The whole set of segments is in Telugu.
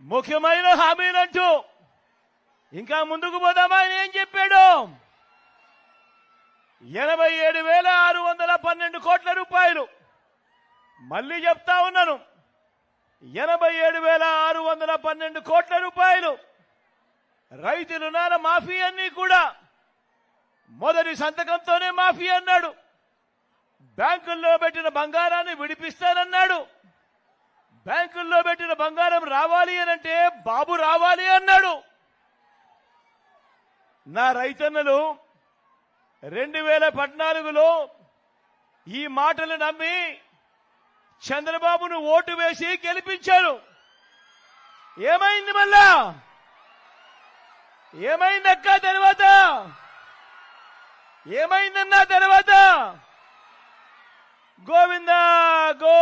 ముఖ్యమైన హామీలంటూ ఇంకా ముందుకు పోదామా ఆయన ఏం చెప్పాడు? ఎనభై ఏడు వేల ఆరు వందల పన్నెండు కోట్ల రూపాయలు. మళ్ళీ చెప్తా ఉన్నాను. ఎనభై ఏడు వేల ఆరు వందల పన్నెండు కోట్ల రూపాయలు. రైతు రుణాల మాఫీ అన్ని కూడా మొదటి సంతకంతోనే మాఫీ అన్నాడు. బ్యాంకుల్లో పెట్టిన బంగారాన్ని విడిపిస్తానన్నాడు. బ్యాంకుల్లో పెట్టిన బంగారం రావాలి అనంటే బాబు రావాలి అన్నాడు. నా రైతన్నలు రెండు వేల పద్నాలుగులో ఈ మాటలు నమ్మి చంద్రబాబును ఓటు వేసి గెలిపించారు. ఏమైంది మళ్ళా? ఏమైందక్క తర్వాత? ఏమైందన్నా తర్వాత? గోవింద గో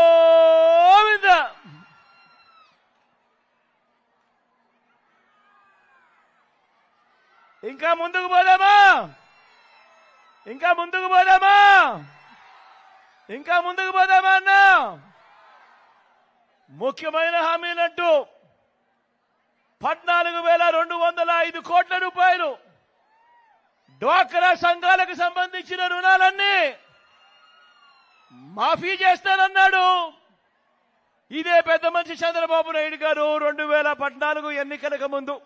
ఇంకా ముందుకు పోదామా? ఇంకా ముందుకు పోదామా? ఇంకా ముందుకు పోదామా అన్నా? ముఖ్యమైన హామీలంటూ పద్నాలుగు వేల రెండు వందల ఐదు కోట్ల రూపాయలు డ్వాక్రా సంఘాలకు సంబంధించిన రుణాలన్నీ మాఫీ చేస్తానన్నాడు. ఇదే పెద్ద మంచి చంద్రబాబు నాయుడు గారు రెండు వేల పద్నాలుగు ఎన్నికలకు ముందు.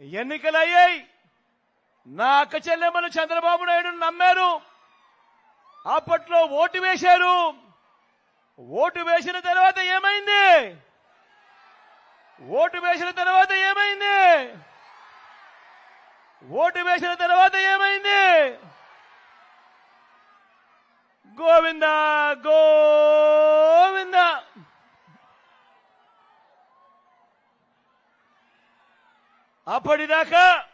ఎన్నికలయ్యాయి. నా అక్క చెల్లెమ్మలు చంద్రబాబు నాయుడు నమ్మారు. అప్పట్లో ఓటు వేశారు. ఓటు వేసిన తర్వాత ఏమైంది? ఓటు వేసిన తర్వాత ఏమైంది? ఓటు వేసిన తర్వాత ఏమైంది? గోవింద గోవింద! అప్పటిదాకా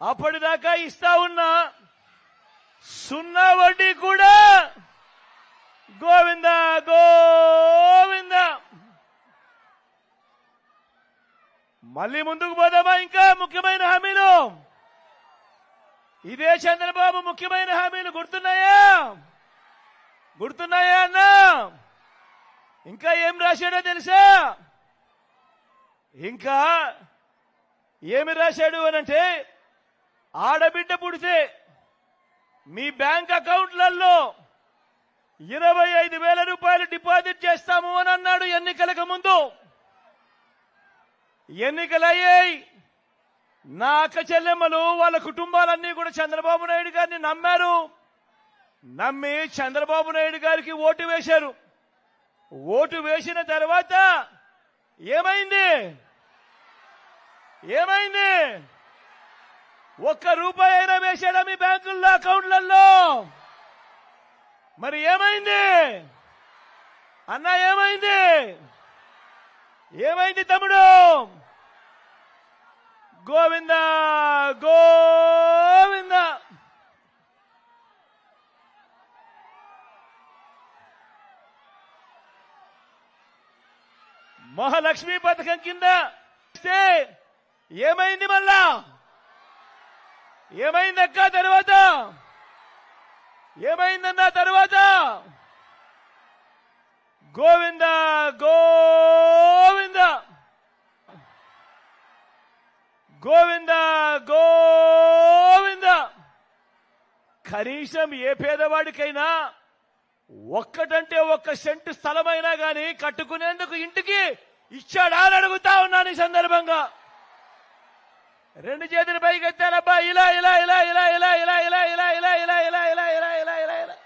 అప్పటిదాకా ఇస్తా ఉన్న సున్నా వడ్డీ కూడా గోవింద గోవింద. మళ్ళీ ముందుకు పోదామా ఇంకా? ముఖ్యమైన హామీలు. ఇదే చంద్రబాబు ముఖ్యమైన హామీలు గుర్తున్నాయా? గుర్తున్నాయా అన్నా? ఇంకా ఏం రాశాడో తెలుసా? ఇంకా ఏమి రాశాడు అనంటే ఆడబిడ్డ పుడితే మీ బ్యాంక్ అకౌంట్లలో ఇరవై ఐదు వేల రూపాయలు డిపాజిట్ చేస్తాము అని అన్నాడు ఎన్నికలకు ముందు. ఎన్నికలయ్యాయి. నా అక్క చెల్లెమ్మలు వాళ్ళ కుటుంబాలన్నీ కూడా చంద్రబాబు నాయుడు గారిని నమ్మారు. నమ్మి చంద్రబాబు నాయుడు గారికి ఓటు వేశారు. ఓటు వేసిన తర్వాత ఏమైంది? ఏమైంది? ఒక్క రూపాయి అయినా వేసాడా మీ బ్యాంకుల్లో అకౌంట్లలో మరి ఏమైంది? అన్న ఏమైంది? ఏమైంది తమ్ముడు? గోవింద గోవింద! మహాలక్ష్మి పథకం కింద ఇస్తే ఏమైంది మళ్ళా? ఏమైందక్క తర్వాత? ఏమైందన్నా తర్వాత? గోవింద గోవింద! గోవింద గోవింద! కనీసం ఏ పేదవాడికైనా ఒక్కటంటే ఒక్క సెంటు స్థలమైనా గాని కట్టుకునేందుకు ఇంటికి ఇచ్చాడా అని అడుగుతా ఉన్నాను ఈ సందర్భంగా. రెండు చేతులు పైకి ఎత్తారబ్బా ఇలా ఇలా ఇలా ఇలా ఇలా ఇలా ఇలా ఇలా ఇలా ఇలా ఇలా ఇలా ఇలా ఇలా ఇలా ఇలా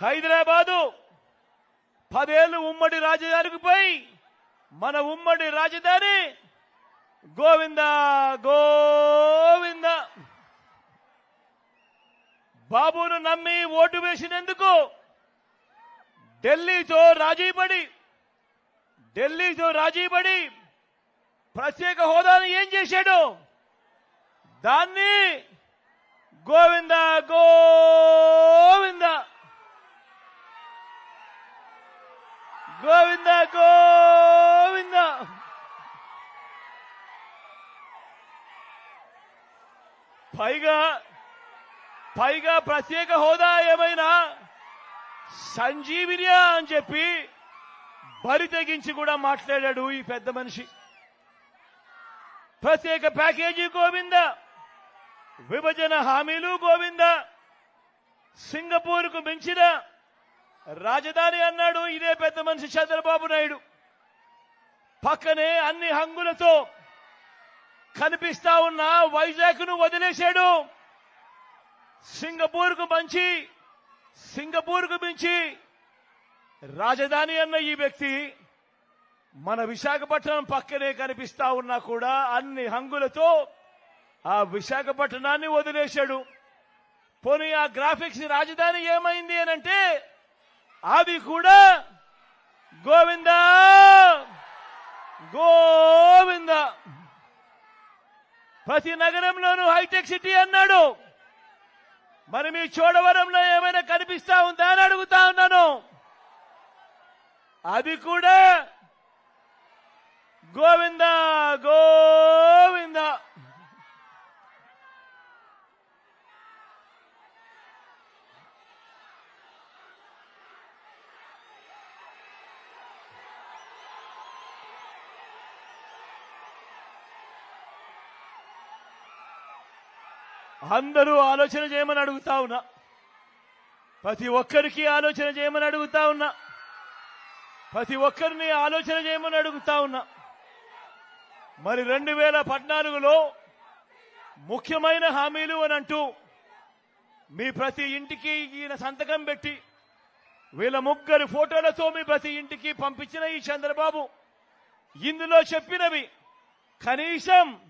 హైదరాబాదు పదేళ్ళు ఉమ్మడి రాజధానికి పోయి మన ఉమ్మడి రాజధాని గోవింద గోవింద బాబును నమ్మి ఓటు వేసినందుకు ఢిల్లీతో రాజీపడి ఢిల్లీతో రాజీపడి ప్రత్యేక హోదాను ఏం చేశాడు? దాన్ని గోవింద గోవింద గోవింద గోవింద. పైగా పైగా ప్రత్యేక హోదా ఏమైనా సంజీవినియా అని చెప్పి బరి తెగించి కూడా మాట్లాడాడు ఈ పెద్ద మనిషి. ప్రత్యేక ప్యాకేజీ గోవింద విభజన హామీలు గోవింద సింగపూర్కు మించిన రాజధాని అన్నాడు ఇదే పెద్ద మనిషి చంద్రబాబు నాయుడు. పక్కనే అన్ని హంగులతో కనిపిస్తా ఉన్న వైజాగ్ను వదిలేశాడు. సింగపూర్కు మంచి సింగపూర్కు మించి రాజధాని అన్న ఈ వ్యక్తి మన విశాఖపట్నం పక్కనే కనిపిస్తా ఉన్నా కూడా అన్ని హంగులతో ఆ విశాఖపట్నాన్ని వదిలేశాడు. పోనీ ఆ గ్రాఫిక్స్ రాజధాని ఏమైంది అని అంటే అది కూడా గోవిందా! గోవింద! ప్రతి నగరంలోనూ హైటెక్ సిటీ అన్నాడు. మరి మీ చోడవరంలో ఏమైనా కనిపిస్తా ఉందా అని అడుగుతా ఉన్నాను. అది కూడా గోవిందా గోవింద అందరూ ఆలోచన చేయమని అడుగుతా ఉన్నా. ప్రతి ఒక్కరికి ఆలోచన చేయమని అడుగుతా ఉన్నా. ప్రతి ఒక్కరిని ఆలోచన చేయమని అడుగుతా ఉన్నా. మరి రెండు వేల పద్నాలుగులో ముఖ్యమైన హామీలు అని అంటూ మీ ప్రతి ఇంటికి ఈయన సంతకం పెట్టి వీళ్ళ ముగ్గురు ఫోటోలతో మీ ప్రతి ఇంటికి పంపించిన ఈ చంద్రబాబు. ఇందులో చెప్పినవి కనీసం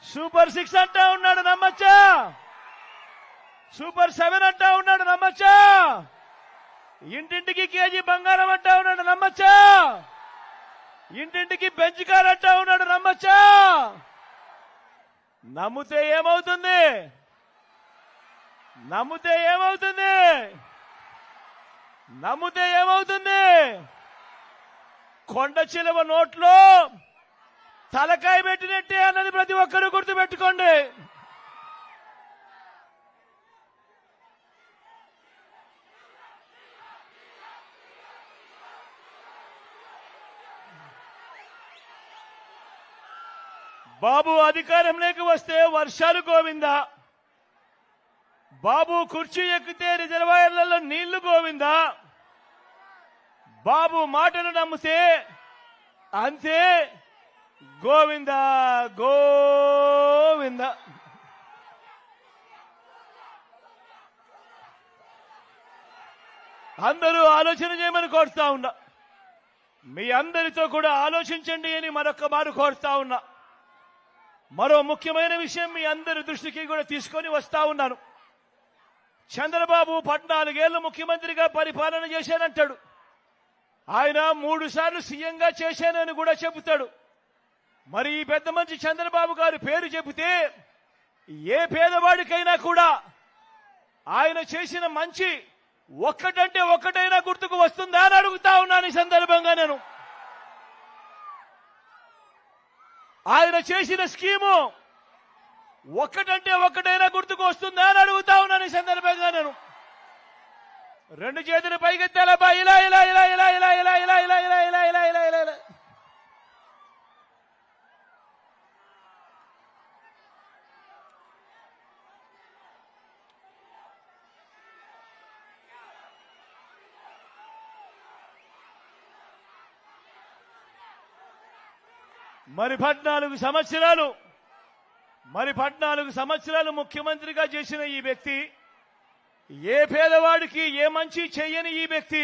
సూపర్ సిక్స్ అంటా ఉన్నాడు నమ్మచ్చా? సూపర్ సెవెన్ అంటా ఉన్నాడు నమ్మచ్చా? ఇంటింటికి కేజీ బంగారం అంటా ఉన్నాడు నమ్మచ్చా? ఇంటింటికి బెంచ్ కార్ అంటా ఉన్నాడు నమ్మచ్చా? నమ్మితే ఏమవుతుంది? నమ్మితే ఏమవుతుంది? నమ్మితే ఏమవుతుంది? కొండ చిలువ నోట్లో తలకాయ పెట్టినట్టే అన్నది ప్రతి ఒక్కరూ గుర్తుపెట్టుకోండి. బాబు అధికారంలోకి వస్తే వర్షాలు గోవిందా. బాబు కుర్చీ ఎక్కితే రిజర్వాయర్లలో నీళ్ళు గోవిందా. బాబు మాటను నమ్మితే అంతే. గోవింద గోవింద. అందరూ ఆలోచన చేయమని కోరుతా ఉన్నా. మీ అందరితో కూడా ఆలోచించండి అని మరొక మారు కోరుతా ఉన్నా. మరో ముఖ్యమైన విషయం మీ అందరి దృష్టికి కూడా తీసుకొని వస్తా ఉన్నాను. చంద్రబాబు పద్నాలుగేళ్ళు ముఖ్యమంత్రిగా పరిపాలన చేశానంటాడు. ఆయన మూడు సార్లు సీఎంగా చేశానని కూడా చెబుతాడు. మరి ఈ పెద్ద మంచి చంద్రబాబు గారి పేరు చెబితే ఏ పేదవాడికైనా కూడా ఆయన చేసిన మంచి ఒక్కటంటే ఒక్కటైనా గుర్తుకు వస్తుందా అని అడుగుతా ఉన్నాను ఈ సందర్భంగా నేను ఆయన చేసిన స్కీము ఒక్కటంటే ఒక్కటైనా గుర్తుకు వస్తుందా అని అడుగుతా ఉన్నాను ఈ సందర్భంగా నేను రెండు చేతులు పైకెత్తాలబ్బా ఇలా ఇలా ఇలా ఇలా ఇలా ఇలా ఇలా ఇలా ఇలా ఇలా ఇలా ఇలా ఇలా మరి పద్నాలుగు సంవత్సరాలు మరి పద్నాలుగు సంవత్సరాలు ముఖ్యమంత్రిగా చేసిన ఈ వ్యక్తి ఏ పేదవాడికి ఏ మంచి చేయని ఈ వ్యక్తి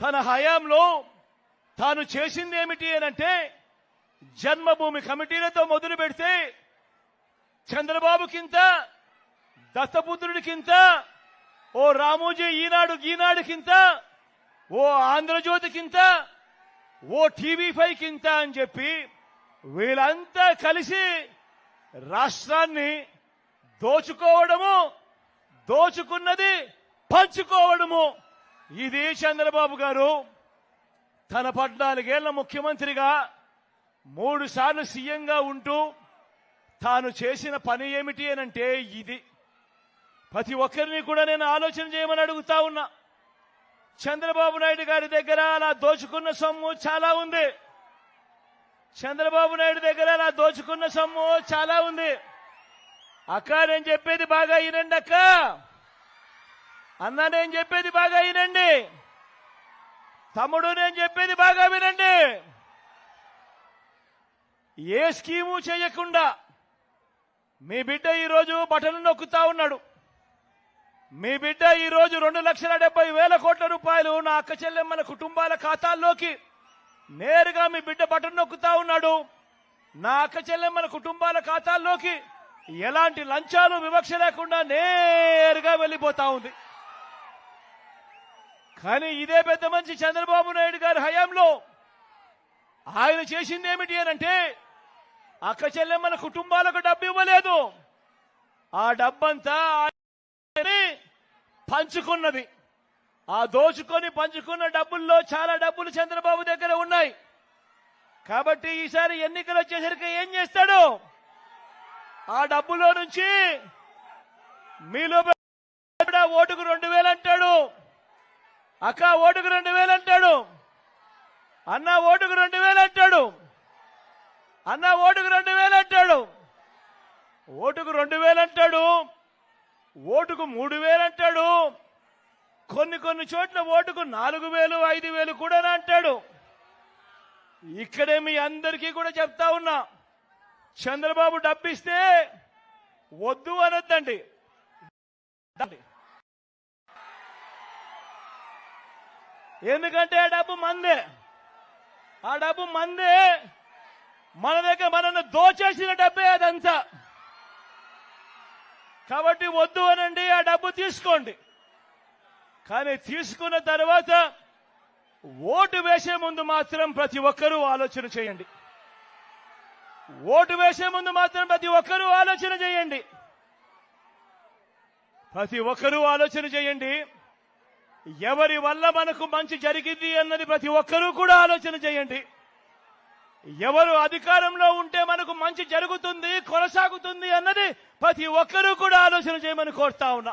తన హయాంలో తాను చేసింది ఏమిటి అనంటే జన్మభూమి కమిటీలతో మొదలు పెడితే చంద్రబాబుకింత దత్తపుత్రుడికింత ఓ రామోజీ ఈనాడు ఈనాడుకింత ఓ ఆంధ్రజ్యోతికింత ఓ టీవీ ఫైవ్ కింత అని చెప్పి వీళ్ళంతా కలిసి రాష్ట్రాన్ని దోచుకోవడము దోచుకున్నది పంచుకోవడము. ఇది చంద్రబాబు గారు తన పద్నాలుగేళ్ళ ముఖ్యమంత్రిగా మూడు సార్లు సీఎంగా ఉంటూ తాను చేసిన పని ఏమిటి అనంటే ఇది. ప్రతి ఒక్కరిని కూడా నేను ఆలోచన చేయమని అడుగుతా ఉన్నా. చంద్రబాబు నాయుడు గారి దగ్గర అలా దోచుకున్న సొమ్ము చాలా ఉంది. చంద్రబాబు నాయుడు దగ్గర అలా దోచుకున్న సొమ్ము చాలా ఉంది. అక్క నేను చెప్పేది బాగా వినండి అక్క. అన్న నేను చెప్పేది బాగా వినండి. తమ్ముడు నేను చెప్పేది బాగా వినండి. ఏ స్కీము చేయకుండా మీ బిడ్డ ఈరోజు బటన్ నొక్కుతా ఉన్నాడు. మీ బిడ్డ ఈరోజు రెండు లక్షల డెబ్బై వేల కోట్ల రూపాయలు నా అక్క చెల్లెమ్మల కుటుంబాల ఖాతాల్లోకి నేరుగా మీ బిడ్డ బటన్ నొక్కుతా ఉన్నాడు. నా అక్క చెల్లెమ్మల కుటుంబాల ఖాతాల్లోకి ఎలాంటి లంచాలు వివక్ష లేకుండా నేరుగా వెళ్ళిపోతా ఉంది. కానీ ఇదే పెద్ద మంచి చంద్రబాబు నాయుడు గారి హయాంలో ఆయన చేసింది ఏమిటి అనంటే అక్క చెల్లెమ్మల కుటుంబాలకు డబ్బు ఇవ్వలేదు. ఆ డబ్బంతా పంచుకున్నది. ఆ దోచుకొని పంచుకున్న డబ్బుల్లో చాలా డబ్బులు చంద్రబాబు దగ్గర ఉన్నాయి. కాబట్టి ఈసారి ఎన్నికలు వచ్చేసరికి ఏం చేస్తాడు? ఆ డబ్బులో నుంచి మీలో ఓటుకు రెండు వేలు అంటాడు. అక్క ఓటుకు రెండు వేలు అంటాడు. అన్న ఓటుకు రెండు వేలు అంటాడు. అన్న ఓటుకు రెండు వేలు అంటాడు. ఓటుకు రెండు వేలు అంటాడు. ఓటుకు మూడు వేలు అంటాడు. కొన్ని కొన్ని చోట్ల ఓటుకు నాలుగు వేలు ఐదు వేలు కూడా అంటాడు. ఇక్కడే మీ అందరికీ కూడా చెప్తా ఉన్నా. చంద్రబాబు డబ్బిస్తే వద్దు అనొద్దండి. ఎందుకంటే ఆ డబ్బు మందే. ఆ డబ్బు మందే. మన దగ్గర మనల్ని దోచేసిన డబ్బే అదంతా. కాబట్టి వద్దు అనండి ఆ డబ్బు తీసుకోండి. కానీ తీసుకున్న తర్వాత ఓటు వేసే ముందు మాత్రం ప్రతి ఒక్కరూ ఆలోచన చేయండి. ఓటు వేసే ముందు మాత్రం ప్రతి ఒక్కరూ ఆలోచన చేయండి. ప్రతి ఒక్కరూ ఆలోచన చేయండి. ఎవరి వల్ల మనకు మంచి జరిగింది అన్నది ప్రతి ఒక్కరూ కూడా ఆలోచన చేయండి. ఎవరు అధికారంలో ఉంటే మనకు మంచి జరుగుతుంది కొనసాగుతుంది అన్నది ప్రతి ఒక్కరూ కూడా ఆలోచన చేయమని కోరుతా ఉన్నా.